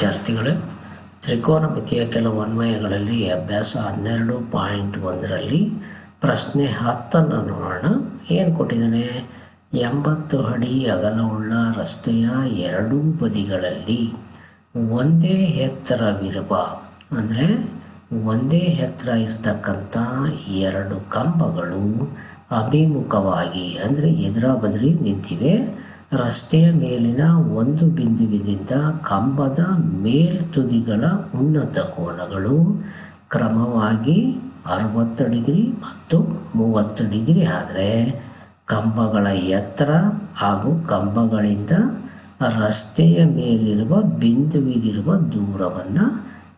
ವಿದ್ಯಾರ್ಥಿಗಳೇ ತ್ರಿಕೋನಮಿತಿಯ ಕೆಲವು ಅನ್ವಯಗಳಲ್ಲಿ ಅಭ್ಯಾಸ ಹನ್ನೆರಡು ಪಾಯಿಂಟ್ ಒಂದರಲ್ಲಿ ಪ್ರಶ್ನೆ ಹತ್ತನ್ನು ನೋಡೋಣ. ಏನು ಕೊಟ್ಟಿದ್ದಾನೆ? ಎಂಬತ್ತು ಅಡಿ ಅಗಲವುಳ್ಳ ರಸ್ತೆಯ ಎರಡೂ ಬದಿಗಳಲ್ಲಿ ಒಂದೇ ಎತ್ತರವಿರುವ, ಅಂದರೆ ಒಂದೇ ಎತ್ತರ ಇರತಕ್ಕಂಥ ಎರಡು ಕಂಬಗಳು ಅಭಿಮುಖವಾಗಿ, ಅಂದರೆ ಎದುರ ಬದರಿ ನಿಂತಿವೆ. ರಸ್ತೆಯ ಮೇಲಿನ ಒಂದು ಬಿಂದುವಿನಿಂದ ಕಂಬದ ಮೇಲ್ತುದಿಗಳ ಉನ್ನತ ಕೋನಗಳು ಕ್ರಮವಾಗಿ ಅರವತ್ತು ಡಿಗ್ರಿ ಮತ್ತು ಮೂವತ್ತು ಡಿಗ್ರಿ ಆದರೆ ಕಂಬಗಳ ಎತ್ತರ ಹಾಗೂ ಕಂಬಗಳಿಂದ ರಸ್ತೆಯ ಮೇಲಿರುವ ಬಿಂದುವಿಗಿರುವ ದೂರವನ್ನು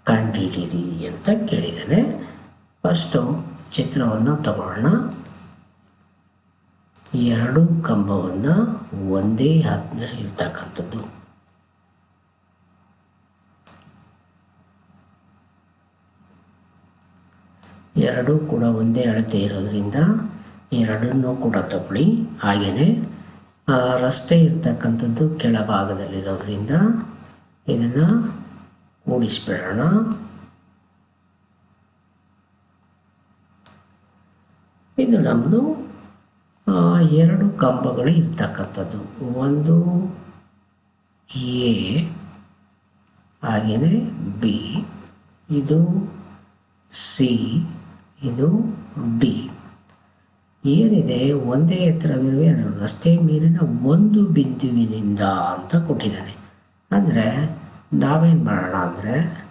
ಕಂಡುಹಿಡಿಯಿರಿ ಅಂತ ಕೇಳಿದರೆ ಫಸ್ಟು ಚಿತ್ರವನ್ನು ತಗೊಳ್ಳೋಣ. ಎರಡು ಕಂಬವನ್ನು ಒಂದೇ ಹತ್ತಿರ ಇರ್ತಕ್ಕಂಥದ್ದು. ಎರಡೂ ಕೂಡ ಒಂದೇ ಅಳತೆ ಇರೋದ್ರಿಂದ ಎರಡನ್ನೂ ಕೂಡ ತಗೊಳ್ಳಿ. ಹಾಗೆಯೇ ರಸ್ತೆ ಇರ್ತಕ್ಕಂಥದ್ದು ಕೆಳಭಾಗದಲ್ಲಿರೋದ್ರಿಂದ ಇದನ್ನು ಕೂಡಿಸ್ಬಿಡೋಣ. ಇದು ನಮ್ಮದು ಎರಡು ಕಂಬಗಳು ಇರ್ತಕ್ಕಂಥದ್ದು. ಒಂದು ಎ ಹಾಗೆಯೇ ಬಿ, ಇದು ಸಿ, ಇದು ಡಿ. ಏನಿದೆ? ಒಂದೇ ಎತ್ತರವಿರುವ ರಸ್ತೆ ಮೇಲಿನ ಒಂದು ಬಿಂದುವಿನಿಂದ ಅಂತ ಕೊಟ್ಟಿದ್ದಾನೆ. ಅಂದರೆ ನಾವೇನು ಮಾಡೋಣ ಅಂದರೆ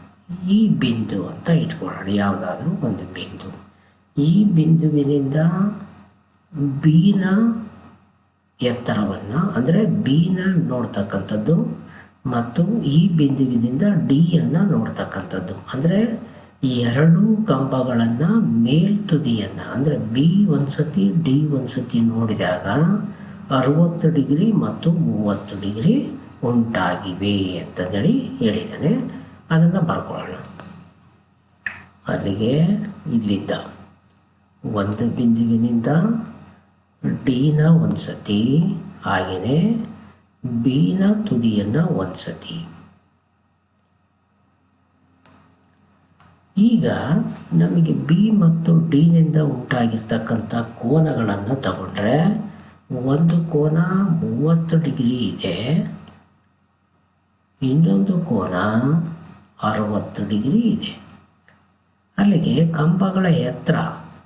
ಈ ಬಿಂದು ಅಂತ ಇಟ್ಕೊಳ್ಳೋಣ. ಯಾವುದಾದ್ರೂ ಒಂದು ಬಿಂದು. ಈ ಬಿಂದುವಿನಿಂದ ಬಿನ ಎತ್ತರವನ್ನು, ಅಂದರೆ ಬೀನ ನೋಡ್ತಕ್ಕಂಥದ್ದು ಮತ್ತು ಈ ಬಿಂದುವಿನಿಂದ ಡಿಯನ್ನು ನೋಡ್ತಕ್ಕಂಥದ್ದು. ಅಂದರೆ ಎರಡು ಕಂಬಗಳನ್ನು ಮೇಲ್ತುದಿಯನ್ನು, ಅಂದರೆ ಬಿ ಒಂದ್ಸತಿ, ಡಿ ಒಂದ್ಸತಿ ನೋಡಿದಾಗ ಅರುವತ್ತು ಡಿಗ್ರಿ ಮತ್ತು ಮೂವತ್ತು ಡಿಗ್ರಿ ಉಂಟಾಗಿವೆ ಅಂತಂದೇಳಿ ಹೇಳಿದ್ದಾನೆ ಅದನ್ನು ಬರ್ಕೊಳ್ಳೋಣ. ಅಲ್ಲಿಗೆ ಇಲ್ಲಿದ್ದ ಒಂದು ಬಿಂದುವಿನಿಂದ ಡಿನ ಒಂದು ಸತಿ ಹಾಗೆಯೇ ಬಿನ ತುದಿಯನ್ನು ಒಂದು ಸತಿ ಈಗ ನಮಗೆ ಬಿ ಮತ್ತು ಡಿನಿಂದ ಉಂಟಾಗಿರ್ತಕ್ಕಂಥ ಕೋನಗಳನ್ನು ತಗೊಂಡ್ರೆ ಒಂದು ಕೋನ ಮೂವತ್ತು ಡಿಗ್ರಿ ಇದೆ. ಇನ್ನೊಂದು ಕೋನ ಅರವತ್ತು ಡಿಗ್ರಿ ಇದೆ. ಅಲ್ಲಿಗೆ ಕಂಬಗಳ ಎತ್ತರ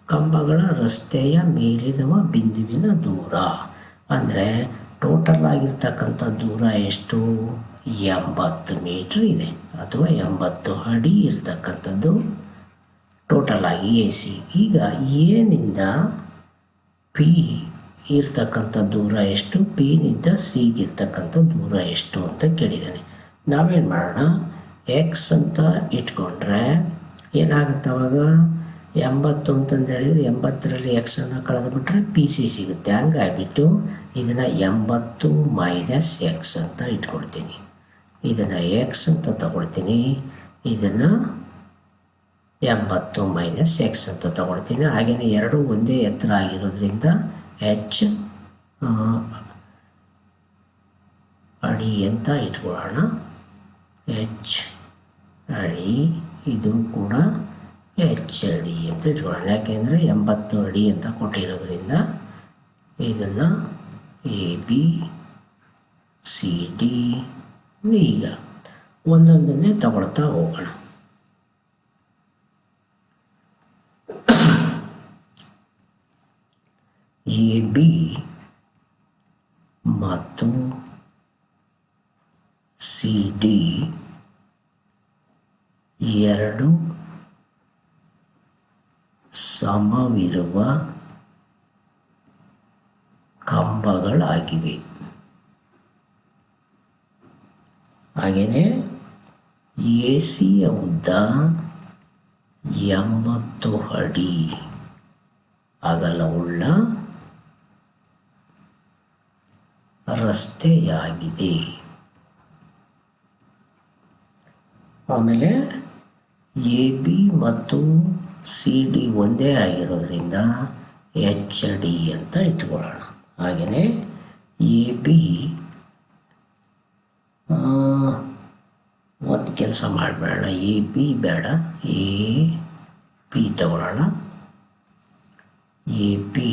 ಕಂಬಗಳ ರಸ್ತೆಯ ಮೇಲಿರುವ ಬಿಂದುವಿನ ದೂರ. ಅಂದರೆ ಟೋಟಲ್ ಆಗಿರ್ತಕ್ಕಂಥ ದೂರ ಎಷ್ಟು? ಎಂಬತ್ತು ಮೀಟ್ರ್ ಇದೆ. ಅಥವಾ ಎಂಬತ್ತು ಅಡಿ ಇರ್ತಕ್ಕಂಥದ್ದು ಟೋಟಲ್ ಆಗಿ ಎ ಸಿ ಈಗ ಏನಿಂದ ಪಿ ಇರ್ತಕ್ಕಂಥ ದೂರ ಎಷ್ಟು? ಪಿನಿಂದ ಸಿಗಿರ್ತಕ್ಕಂಥ ದೂರ ಎಷ್ಟು ಅಂತ ಕೇಳಿದ್ದಾನೆ. ನಾವೇನು ಮಾಡೋಣ? ಎಕ್ಸ್ ಅಂತ ಇಟ್ಕೊಂಡ್ರೆ ಏನಾಗುತ್ತೆ ಅವಾಗ? ಎಂಬತ್ತು ಅಂತಂದು ಹೇಳಿದರೆ ಎಂಬತ್ತರಲ್ಲಿ ಎಕ್ಸನ್ನು ಕಳೆದುಬಿಟ್ರೆ ಪಿ ಸಿ ಸಿಗುತ್ತೆ. ಹಂಗಾಗಿಬಿಟ್ಟು ಇದನ್ನು ಎಂಬತ್ತು ಮೈನಸ್ ಎಕ್ಸ್ ಅಂತ ಇಟ್ಕೊಳ್ತೀನಿ. ಇದನ್ನು ಎಕ್ಸ್ ಅಂತ ತಗೊಳ್ತೀನಿ. ಇದನ್ನು ಎಂಬತ್ತು ಮೈನಸ್ ಎಕ್ಸ್ ಅಂತ ತಗೊಳ್ತೀನಿ. ಹಾಗೆಯೇ ಎರಡು ಒಂದೇ ಎತ್ತರ ಆಗಿರೋದ್ರಿಂದ ಎಚ್ ಅಡಿ ಅಂತ ಇಟ್ಕೊಳ್ಳೋಣ. ಎಚ್ ಅಡಿ, ಇದು ಕೂಡ ಎಚ್ ಡಿ ಅಂತ ಇಟ್ಕೊಳ್ಳೋಣ ಯಾಕೆಂದರೆ ಎಂಬತ್ತು ಅಡಿ ಅಂತ ಕೊಟ್ಟಿರೋದ್ರಿಂದ ಇದನ್ನು ಎ ಬಿ ಸಿ ಡಿ ಈಗ ಒಂದೊಂದನ್ನೇ ತಗೊಳ್ತಾ ಹೋಗೋಣ ಎ ಬಿ ಮತ್ತು ಸಿ ಡಿ ಎರಡು ಸಮವಿರುವ ಕಂಬಗಳಾಗಿವೆ. ಹಾಗೆಯೇ ಎ ಸಿಯ ಉದ್ದ ಎಂಬತ್ತು ಅಡಿ ಅಗಲವುಳ್ಳ ರಸ್ತೆಯಾಗಿದೆ. ಆಮೇಲೆ ಎ ಬಿ ಮತ್ತು ಸಿ ಡಿ ಒಂದೇ ಆಗಿರೋದ್ರಿಂದ ಎಚ್ ಡಿ ಅಂತ ಇಟ್ಕೊಳ್ಳೋಣ. ಹಾಗೆಯೇ ಎ ಬಿ ಒಂದು ಕೆಲಸ ಮಾಡಬೇಡ. ಎ ಬಿ ಬೇಡ. ಎ ಪಿ ತಗೊಳ್ಳೋಣ. A P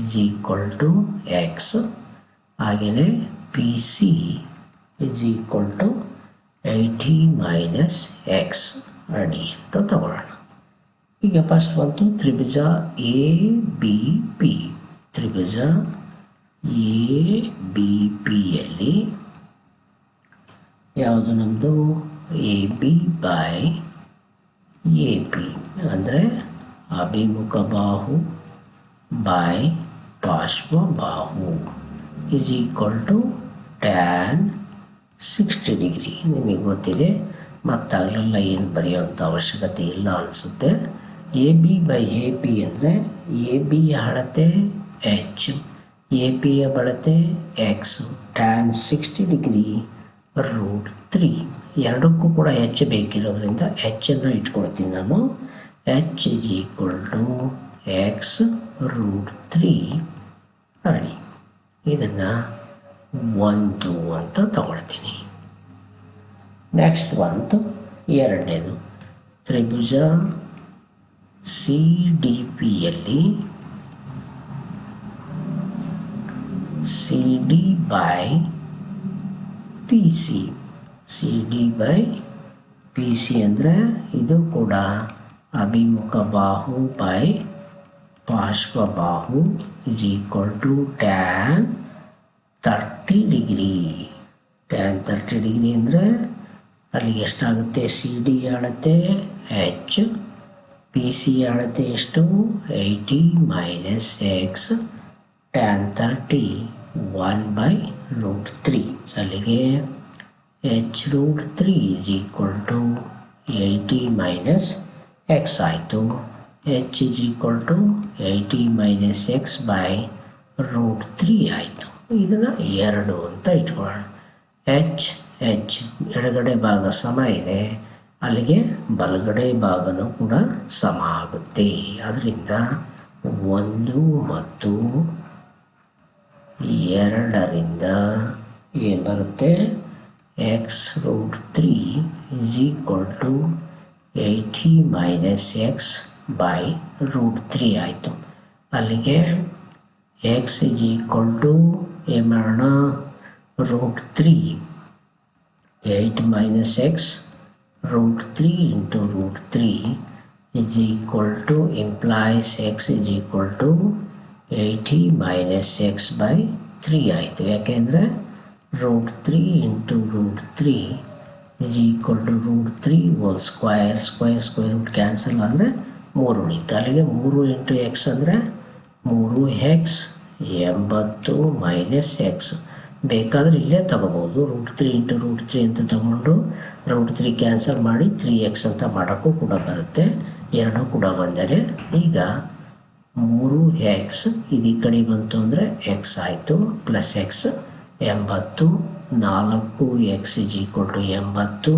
is equal to x ಹಾಗೆಯೇ P C is equal to eighty minus x ಅಡಿ ಅಂತ ತಗೊಳ್ಳೋಣ. ಈಗ ಫಸ್ಟ್ ಬಂತು ತ್ರಿಭುಜ ಎ, ಬಿ, ಪಿ. ತ್ರಿಭುಜ ಎ, ಬಿ ಪಿಯಲ್ಲಿ ಯಾವುದು ನಮ್ಮದು A, B by A, P. ಅಂದರೆ ಅಭಿಮುಖ ಬಾಹು ಬೈ ಪಾರ್ಶ್ವ ಬಾಹು is equal to tan sixty degree ನಿಮಗೆ ಗೊತ್ತಿದೆ, ಮತ್ತಾಗಲೆಲ್ಲ ಏನು ಬರೆಯೋಂಥ ಅವಶ್ಯಕತೆ ಇಲ್ಲ ಅನಿಸುತ್ತೆ. A B by A P ಅಂದರೆ ಎ ಬಿಯ ಅಳತೆ ಎಚ್ ಎ ಪಿಯ ಬಳತೆ x tan sixty degree root three ಎರಡಕ್ಕೂ ಕೂಡ ಎಚ್ ಬೇಕಿರೋದ್ರಿಂದ ಎಚ್ಚನ್ನು ಇಟ್ಕೊಳ್ತೀನಿ ನಾನು. H is equal to x root three ಮಾಡಿ ಇದನ್ನು ಒಂದು ಅಂತ ತಗೊಳ್ತೀನಿ. ನೆಕ್ಸ್ಟ್ ಬಂತು. ಎರಡನೇದು ತ್ರಿಭುಜ. ಸಿ ಡಿ ಪಿಯಲ್ಲಿ C D by P C C D by P C ಅಂದರೆ ಇದು ಕೂಡ ಅಭಿಮುಖ ಬಾಹು ಬೈ ಪಾರ್ಶ್ವ ಬಾಹು is equal to tan thirty degree tan thirty degree ಅಂದರೆ ಅಲ್ಲಿ ಎಷ್ಟಾಗುತ್ತೆ? ಸಿ ಡಿ ಅಳತೆ ಎಚ್ ಪಿ ಸಿ ಅಳತೆ ಎಷ್ಟು? Eighty minus x tan thirty one by root three ಅಲ್ಲಿಗೆ H root three is equal to eighty minus x ಆಯಿತು. H is equal to eighty minus x by root three ಆಯಿತು. ಇದನ್ನು ಎರಡು ಅಂತ ಇಟ್ಕೊಳ್ಳೋಣ. H H ಎಡಗಡೆ ಭಾಗ ಸಮ ಇದೆ. ಅಲ್ಲಿಗೆ ಬಲಗಡೆ ಭಾಗನು ಕೂಡ ಸಮ ಆಗುತ್ತೆ ಅದರಿಂದ ಒಂದು ಮತ್ತು ಎರಡರಿಂದ ಏನು ಬರುತ್ತೆ? X root three is equal to eighty minus x by root three ಆಯಿತು. ಅಲ್ಲಿಗೆ ಎಕ್ಸ್ ಇಸ್ ಈಕ್ವಲ್ ಟು ಏನು ಮಾಡೋಣ? Root three eight minus x root three into root three is equal to implies x is equal to 80 minus x by three ಆಯಿತು. ಯಾಕೆಂದರೆ root three into root three is equal to root three whole square square square root cancel ಆದರೆ ಮೂರು ಉಳಿತು ಅಲ್ಲಿಗೆ ಮೂರು into X ಅಂದರೆ ಮೂರು X ಎಂಬತ್ತು ಮೈನಸ್ ಎಕ್ಸ್ ಬೇಕಾದರೆ ಇಲ್ಲೇ ತಗೋಬೋದು. Root three into root three ಅಂತ ತಗೊಂಡು ರೂಟ್ ತ್ರೀ ಕ್ಯಾನ್ಸಲ್ ಮಾಡಿ ತ್ರೀ ಎಕ್ಸ್ ಅಂತ ಮಾಡೋಕ್ಕೂ ಕೂಡ ಬರುತ್ತೆ. ಎರಡೂ ಕೂಡ ಬಂದರೆ ಈಗ ಮೂರು ಎಕ್ಸ್ ಇದು ಈ ಕಡೆ ಬಂತು ಅಂದರೆ ಎಕ್ಸ್ ಆಯಿತು. ಪ್ಲಸ್ ಎಕ್ಸ್ ಎಂಬತ್ತು. ನಾಲ್ಕು ಎಕ್ಸ್ ಇಜ್ ಈಕ್ವಲ್ ಟು ಎಂಬತ್ತು.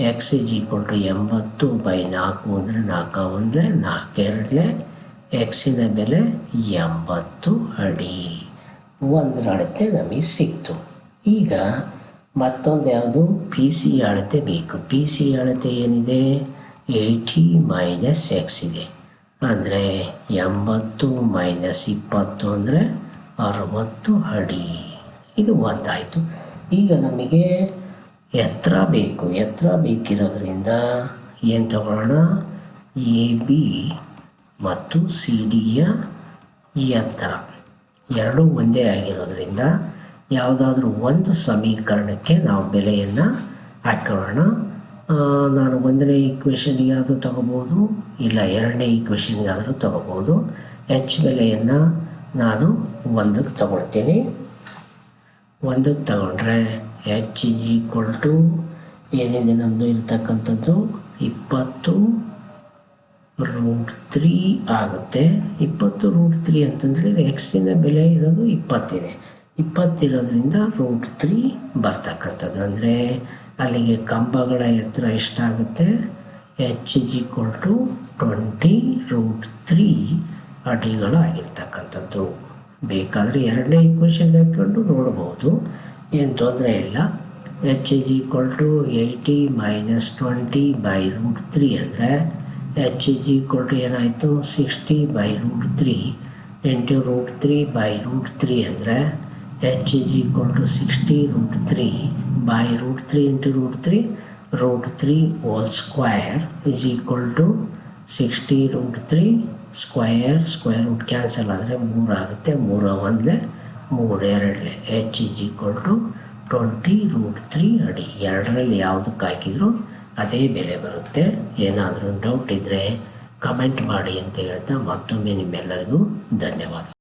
ಎಕ್ಸ್ ಇಜ್ ಈಕ್ವಲ್ ಟು ಎಂಬತ್ತು ಬೈ ನಾಲ್ಕು ಅಂದರೆ ನಾಲ್ಕು ಒಂದಲೇ ನಾಲ್ಕೆರಡಲೇ ಎಕ್ಸಿನ ಬೆಲೆ ಎಂಬತ್ತು ಅಡಿ. ಒಂದರ ಅಳತೆ ನಮಗೆ ಸಿಕ್ತು ಈಗ ಮತ್ತೊಂದು ಯಾವುದು? ಪಿ ಸಿ ಅಳತೆ ಬೇಕು. ಪಿ ಸಿ ಅಳತೆ ಏನಿದೆ? ಏಯ್ಟಿ ಮೈನಸ್ ಎಕ್ಸ್ ಇದೆ. ಅಂದರೆ ಎಂಬತ್ತು ಮೈನಸ್ ಇಪ್ಪತ್ತು ಅಂದರೆ ಅರವತ್ತು ಅಡಿ. ಇದು ಒಂದಾಯಿತು. ಈಗ ನಮಗೆ ಎತ್ತರ ಬೇಕು. ಎತ್ತರ ಬೇಕಿರೋದ್ರಿಂದ ಏನು ತಗೊಳ್ಳೋಣ? ಎ ಬಿ ಮತ್ತು ಸಿ ಡಿಯ ಎತ್ತರ. ಎರಡೂ ಒಂದೇ ಆಗಿರೋದ್ರಿಂದ ಯಾವುದಾದ್ರೂ ಒಂದು ಸಮೀಕರಣಕ್ಕೆ ನಾವು ಬೆಲೆಯನ್ನು ಹಾಕೊಳ್ಳೋಣ. ನಾನು ಒಂದನೇ ಈಕ್ವೇಷನ್ಗೆ ಆದರೂ ತಗೋಬೋದು? ಇಲ್ಲ, ಎರಡನೇ ಈಕ್ವೇಷನ್ಗೆ ಆದರೂ ತಗೋಬೋದು. ಹೆಚ್ ಬೆಲೆಯನ್ನು ನಾನು ಒಂದಕ್ಕೆ ತಗೊಳ್ತೀನಿ. ಒಂದಕ್ಕೆ ತಗೊಂಡ್ರೆ ಇಸ್ ಈಕ್ವಲ್ ಟು ಏನಿದೆ ನಮ್ಮದು ಇರ್ತಕ್ಕಂಥದ್ದು? ಇಪ್ಪತ್ತು. ರೂಟ್ ತ್ರೀ ಆಗುತ್ತೆ. ಇಪ್ಪತ್ತು ರೂಟ್ ತ್ರೀ ಅಂತಂದರೆ ಎಕ್ಸಿನ ಬೆಲೆ ಇರೋದು ಇಪ್ಪತ್ತಿದೆ. ಇಪ್ಪತ್ತಿರೋದ್ರಿಂದ ರೂಟ್ ತ್ರೀ ಬರ್ತಕ್ಕಂಥದ್ದು. ಅಂದರೆ ಅಲ್ಲಿಗೆ ಕಂಬಗಳ ಎತ್ತರ ಎಷ್ಟಾಗುತ್ತೆ? H is equal to twenty root three ಅಡಿಗಳು ಆಗಿರ್ತಕ್ಕಂಥದ್ದು. ಬೇಕಾದರೆ ಎರಡನೇ ಈಕ್ವೇಷನ್ ಹಾಕ್ಕೊಂಡು ನೋಡ್ಬೋದು. ಏನು ತೊಂದರೆ ಇಲ್ಲ. H is equal to eighty minus twenty by root three ಅಂದರೆ ಎಚ್ ಇಸ್ ಈಕ್ವಲ್ ಟು ಏನಾಯಿತು? Sixty by root three into root three by root three ಅಂದರೆ H is equal to sixty root three by root three into root three root three whole square is equal to sixty root three square square root cancel ಆದರೆ ಮೂರಾಗುತ್ತೆ ಮೂರು ಒಂದಲೇ ಮೂರು ಎರಡಲೇ. H is equal to twenty root three ಅಡಿ. ಎರಡರಲ್ಲಿ ಯಾವುದಕ್ಕೆ ಹಾಕಿದರೂ? ಅದೇ ಬೆಲೆ ಬರುತ್ತೆ. ಏನಾದರೂ ಡೌಟ್ ಇದ್ದರೆ ಕಮೆಂಟ್ ಮಾಡಿ ಅಂತ ಹೇಳ್ತಾ ಮತ್ತೊಮ್ಮೆ ನಿಮ್ಮೆಲ್ಲರಿಗೂ ಧನ್ಯವಾದ